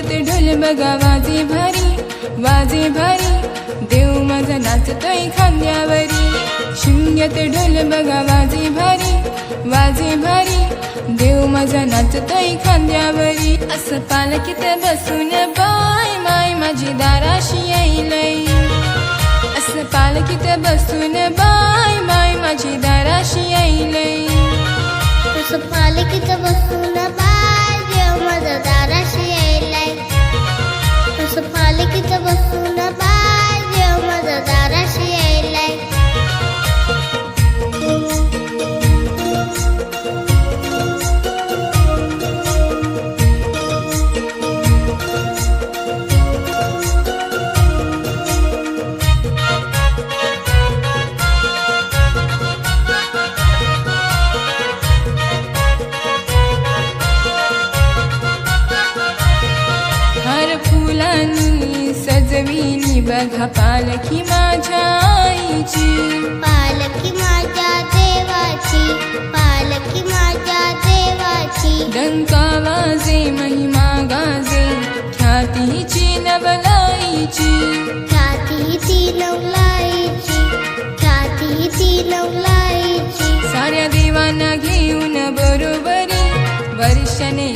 नाचत ढोल बघा वाजे भारी वाजे भारी. देव माझा नाचतोय खांद्यावरी. शिमग्यात ढोल बघा वाजे भारी वाजे भारी. देव माझा नाचतोय खांद्यावरी. असं पालकीत बसून बाय माय माझी दाराशी येईलय असं पालकीत बसून बाय माय माझी हर फुलांनी सजविली बघा पालखी माझ्या आईची पालखी माझ्या देवाची पालखी माझ्या देवाची. डंका वाजे महिमा गाजे ख्यातीची नवलाईची. ख्याती ती नवलाईची ख्याती ती नवलाईची. साऱ्या देवांना घेऊन बरोबरी वर्षाने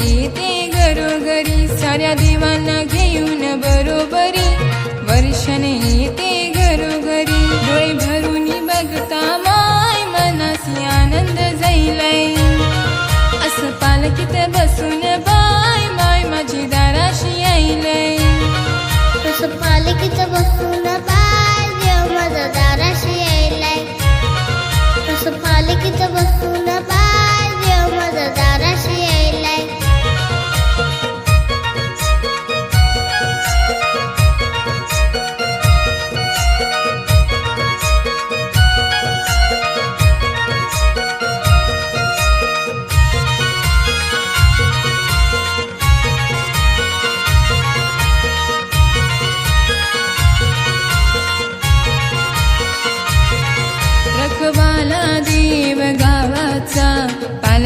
साऱ्या देवांना घेऊन बरोबरी. वर्षाने येते घरोघरी. डोळे भरून बघता माय मनासी आनंद जाईलाय. असं पालकीत बसून बाय बाय माझी दाराशी यायलय. तसं पालकीत बसून बाय देव माझा दाराशी यायलाय. तसं पालकीत बसून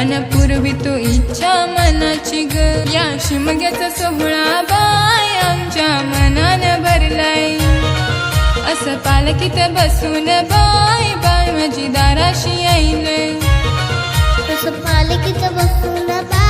अन पूर्वी तो इच्छा मनाची ग. या शिमग्याचा सोहळा बाय आमच्या मनान भरलाय. असं पालकीत बसून बाय बाय माझी दाराशी आईलय असं पालकीत बसून बाय